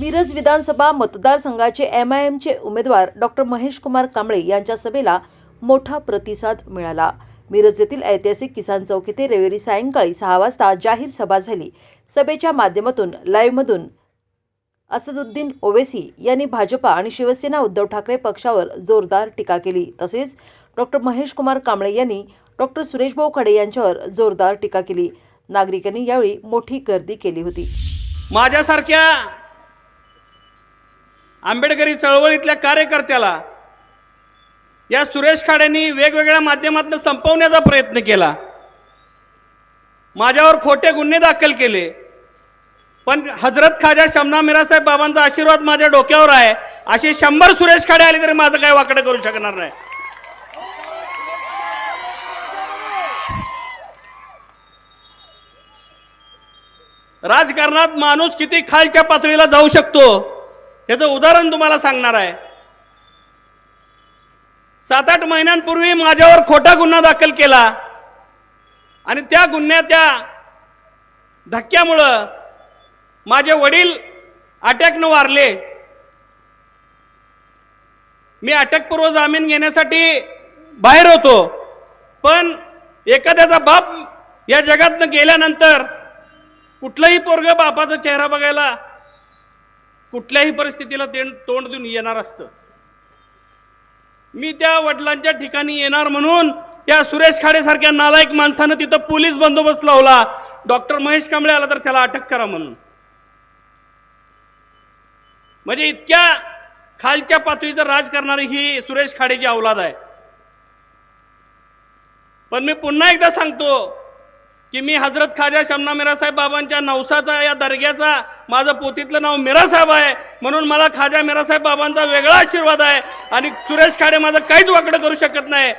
मिरज विधानसभा मतदारसंघाचे M I एमचे उमेदवार doctor Mahesh Kumar Kamble यांच्या सभेला मोठा प्रतिसाद मिळाला. मिरज येथील ऐतिहासिक किसान चौक येथे रविवारी सायंकाळी सहा वाजता जाहीर सभा झाली. सभेच्या माध्यमातून लाईव्हमधून असदुद्दीन ओवेसी यांनी भाजपा आणि शिवसेना उद्धव ठाकरे पक्षावर जोरदार टीका केली. तसेच डॉक्टर महेश कुमार कांबळे यांनी डॉक्टर सुरेशभाऊ खडे यांच्यावर जोरदार टीका केली. नागरिकांनी यावेळी मोठी गर्दी केली होती. माझ्यासारख्या आंबेडकरी चळवळीतल्या कार्यकर्त्याला या सुरेश खाडेंनी वेगवेगळ्या माध्यमातून संपवण्याचा प्रयत्न केला. माझ्यावर खोटे गुन्हे दाखल केले. पण हजरत खाजा शमना मिरासाहेब बाबांचा आशीर्वाद माझ्या डोक्यावर आहे. असे शंभर सुरेश खाडे आले तरी माझं काय वाकडं करू शकणार नाही. राजकारणात माणूस किती खालच्या पातळीला जाऊ शकतो? याचं उदाहरण तुम्हाला सांगणार आहे. सात आठ महिन्यांपूर्वी माझ्यावर खोटा गुन्हा दाखल केला. आणि त्या गुन्ह्याच्या धक्क्यामुळं माझे वडील अटॅकनं वारले. मी अटकपूर्व जामीन घेण्यासाठी बाहेर होतो. पण एखाद्याचा बाप या जगातनं गेल्यानंतर कुठलंही पोरग बापाचा चेहरा बघायला कुठल्याही परिस्थितीला ते तोंड देऊन येणार असतं. मी त्या वडिलांच्या ठिकाणी येणार म्हणून त्या सुरेश खाडे सारख्या नालायक माणसानं तिथं पोलीस बंदोबस्त लावला. डॉक्टर महेश कांबळे आला तर त्याला अटक करा म्हणून. म्हणजे इतक्या खालच्या पातळीचं राज करणारी ही सुरेश खाडेची अवलाद आहे. पण मी पुन्हा एकदा सांगतो की मी हजरत खाजा शमना मिरासाहेब बाबांच्या नवसाचा या दर्ग्याचा माझं पोतीतलं नाव मिरासाहेब आहे. म्हणून मला खाजा मिरासाहेब बाबांचा वेगळा आशीर्वाद आहे. आणि सुरेश खाडे माझं काहीच वाकडं करू शकत नाही.